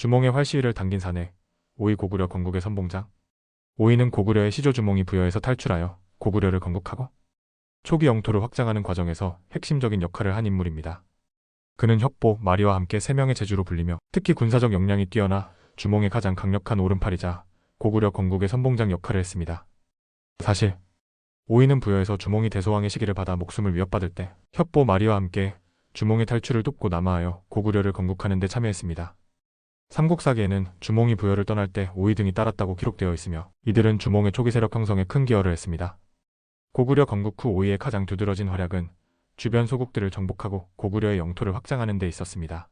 주몽의 활시위를 당긴 사내 오이 고구려 건국의 선봉장 오이는 고구려의 시조 주몽이 부여해서 탈출하여 고구려를 건국하고 초기 영토를 확장하는 과정에서 핵심적인 역할을 한 인물입니다. 그는 협보, 마리와 함께 세 명의 제주로 불리며 특히 군사적 역량이 뛰어나 주몽의 가장 강력한 오른팔이자 고구려 건국의 선봉장 역할을 했습니다. 사실 오이는 부여에서 주몽이 대소왕의 시기를 받아 목숨을 위협받을 때 협보 마리와 함께 주몽의 탈출을 돕고 남하하여 고구려를 건국하는 데 참여했습니다. 삼국사기에는 주몽이 부여를 떠날 때 오이 등이 따랐다고 기록되어 있으며 이들은 주몽의 초기 세력 형성에 큰 기여를 했습니다. 고구려 건국 후 오이의 가장 두드러진 활약은 주변 소국들을 정복하고 고구려의 영토를 확장하는 데 있었습니다.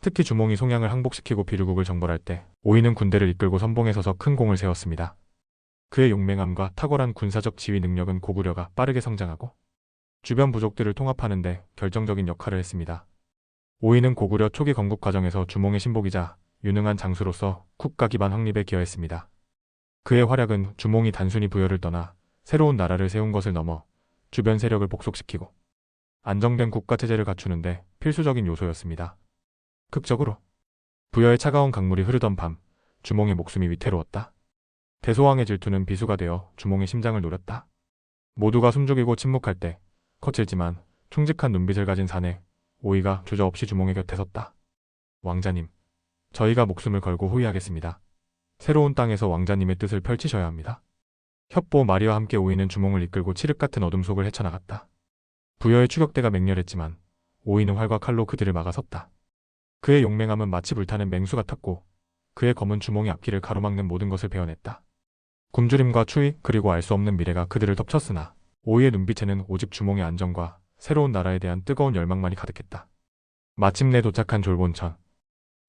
특히 주몽이 송양을 항복시키고 비류국을 정벌할 때 오이는 군대를 이끌고 선봉에 서서 큰 공을 세웠습니다. 그의 용맹함과 탁월한 군사적 지휘 능력은 고구려가 빠르게 성장하고 주변 부족들을 통합하는 데 결정적인 역할을 했습니다. 오이는 고구려 초기 건국 과정에서 주몽의 신복이자 유능한 장수로서 국가 기반 확립에 기여했습니다. 그의 활약은 주몽이 단순히 부여를 떠나 새로운 나라를 세운 것을 넘어 주변 세력을 복속시키고 안정된 국가 체제를 갖추는데 필수적인 요소였습니다. 극적으로 부여의 차가운 강물이 흐르던 밤 주몽의 목숨이 위태로웠다. 대소왕의 질투는 비수가 되어 주몽의 심장을 노렸다. 모두가 숨죽이고 침묵할 때 거칠지만 충직한 눈빛을 가진 사내 오이가 주저없이 주몽의 곁에 섰다. 왕자님, 저희가 목숨을 걸고 호위하겠습니다. 새로운 땅에서 왕자님의 뜻을 펼치셔야 합니다. 협보 마리와 함께 오이는 주몽을 이끌고 칠흑 같은 어둠 속을 헤쳐나갔다. 부여의 추격대가 맹렬했지만 오이는 활과 칼로 그들을 막아섰다. 그의 용맹함은 마치 불타는 맹수 같았고 그의 검은 주몽이 앞길을 가로막는 모든 것을 베어냈다. 굶주림과 추위 그리고 알 수 없는 미래가 그들을 덮쳤으나 오이의 눈빛에는 오직 주몽의 안정과 새로운 나라에 대한 뜨거운 열망만이 가득했다. 마침내 도착한 졸본천.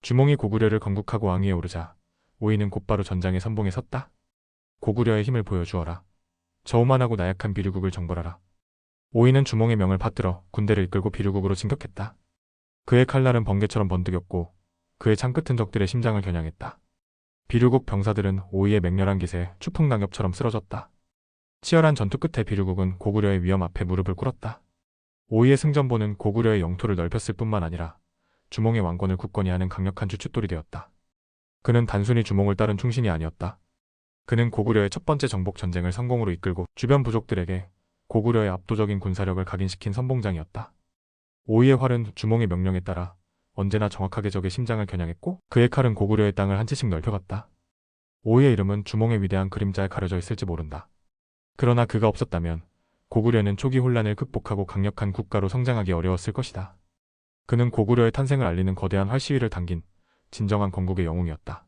주몽이 고구려를 건국하고 왕위에 오르자 오이는 곧바로 전장의 선봉에 섰다. 고구려의 힘을 보여주어라. 저오만하고 나약한 비류국을 정벌하라. 오이는 주몽의 명을 받들어 군대를 이끌고 비류국으로 진격했다. 그의 칼날은 번개처럼 번득였고 그의 창끝은 적들의 심장을 겨냥했다. 비류국 병사들은 오이의 맹렬한 기세에 추풍낙엽처럼 쓰러졌다. 치열한 전투 끝에 비류국은 고구려의 위험 앞에 무릎을 꿇었다. 오이의 승전보는 고구려의 영토를 넓혔을 뿐만 아니라 주몽의 왕권을 굳건히 하는 강력한 주춧돌이 되었다. 그는 단순히 주몽을 따른 충신이 아니었다. 그는 고구려의 첫 번째 정복 전쟁을 성공으로 이끌고 주변 부족들에게 고구려의 압도적인 군사력을 각인시킨 선봉장이었다. 오이의 활은 주몽의 명령에 따라 언제나 정확하게 적의 심장을 겨냥했고 그의 칼은 고구려의 땅을 한 채씩 넓혀갔다. 오이의 이름은 주몽의 위대한 그림자에 가려져 있을지 모른다. 그러나 그가 없었다면 고구려는 초기 혼란을 극복하고 강력한 국가로 성장하기 어려웠을 것이다. 그는 고구려의 탄생을 알리는 거대한 활시위를 당긴 진정한 건국의 영웅이었다.